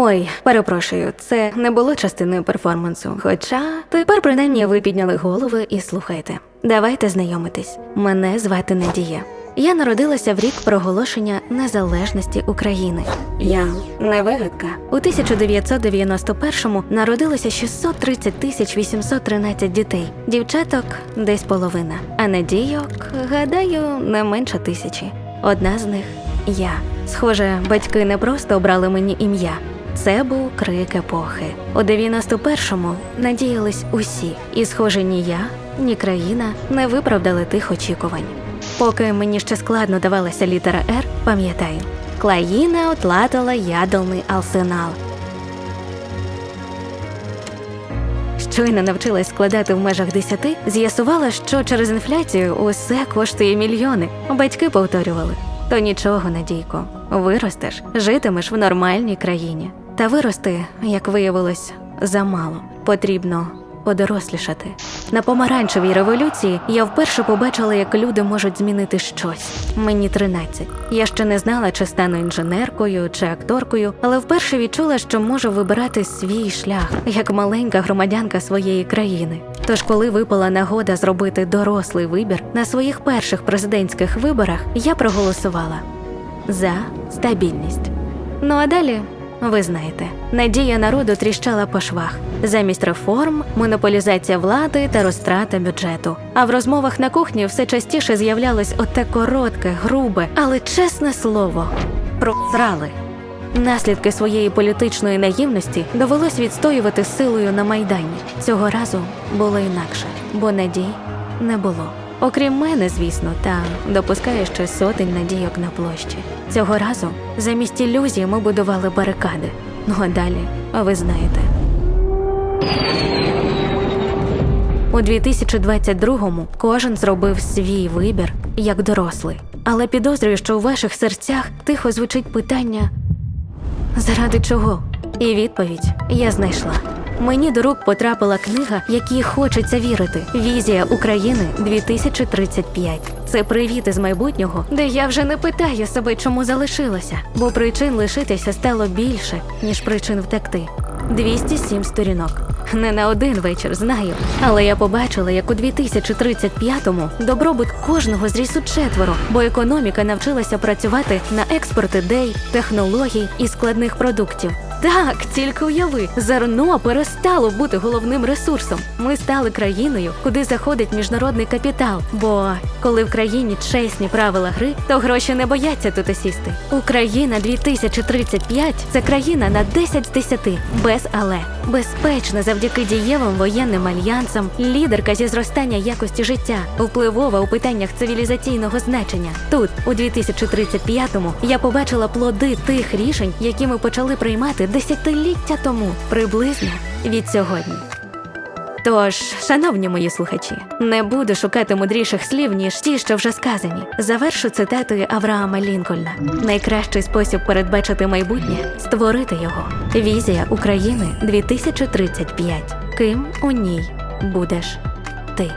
Ой, перепрошую, це не було частиною перформансу. Хоча тепер принаймні ви підняли голови і слухайте. Давайте знайомитись. Мене звати Надія. Я народилася в рік проголошення незалежності України. Я не вигадка. У 1991-му народилося 630 тисяч 813 дітей. Дівчаток десь половина, а надійок, гадаю, не менше тисячі. Одна з них я. Схоже, батьки не просто обрали мені ім'я. Це був крик епохи. У 91-му надіялись усі, і, схоже, ні я, ні країна не виправдали тих очікувань. Поки мені ще складно давалася літера Р, пам'ятаю, країна отлатила ядерний арсенал. Щойно навчилась складати в межах десяти, з'ясувала, що через інфляцію усе коштує мільйони. Батьки повторювали: то нічого, Надійко, виростеш, житимеш в нормальній країні. Та вирости, як виявилось, замало. Потрібно подорослішати. На помаранчевій революції я вперше побачила, як люди можуть змінити щось. Мені 13. Я ще не знала, чи стану інженеркою чи акторкою, але вперше відчула, що можу вибирати свій шлях як маленька громадянка своєї країни. Тож, коли випала нагода зробити дорослий вибір на своїх перших президентських виборах, я проголосувала за стабільність. Ну а далі. Ви знаєте, надія народу тріщала по швах. Замість реформ, монополізація влади та розтрата бюджету. А в розмовах на кухні все частіше з'являлось оте коротке, грубе, але чесне слово просрали. Наслідки своєї політичної наївності довелось відстоювати силою на майдані. Цього разу було інакше, бо надій не було. Окрім мене, звісно, та допускає ще сотень надійок на площі. Цього разу замість ілюзії ми будували барикади. Ну а далі, ви знаєте. У 2022-му кожен зробив свій вибір як дорослий. Але підозрюю, що у ваших серцях тихо звучить питання заради чого? І відповідь я знайшла. Мені до рук потрапила книга, якій хочеться вірити. Візія України 2035. Це привіт із майбутнього, де я вже не питаю себе, чому залишилася, бо причин лишитися стало більше, ніж причин втекти. 207 сторінок. Не на один вечір знаю, але я побачила, як у 2035-му добробут кожного зріс у четверо, бо економіка навчилася працювати на експорт ідей, технологій і складних продуктів. Так, тільки уяви, зерно перестало бути головним ресурсом. Ми стали країною, куди заходить міжнародний капітал. Бо коли в країні чесні правила гри, то гроші не бояться тут осісти. Україна 2035 – це країна на 10 з 10, без але. Безпечна завдяки дієвим воєнним альянсам, лідерка зі зростання якості життя, впливова у питаннях цивілізаційного значення. Тут, у 2035-му, я побачила плоди тих рішень, які ми почали приймати десятиліття тому, приблизно від сьогодні. Тож, шановні мої слухачі, не буду шукати мудріших слів, ніж ті, що вже сказані. Завершу цитатою Авраама Лінкольна: найкращий спосіб передбачити майбутнє створити його. Візія України 2035. Ким у ній будеш ти?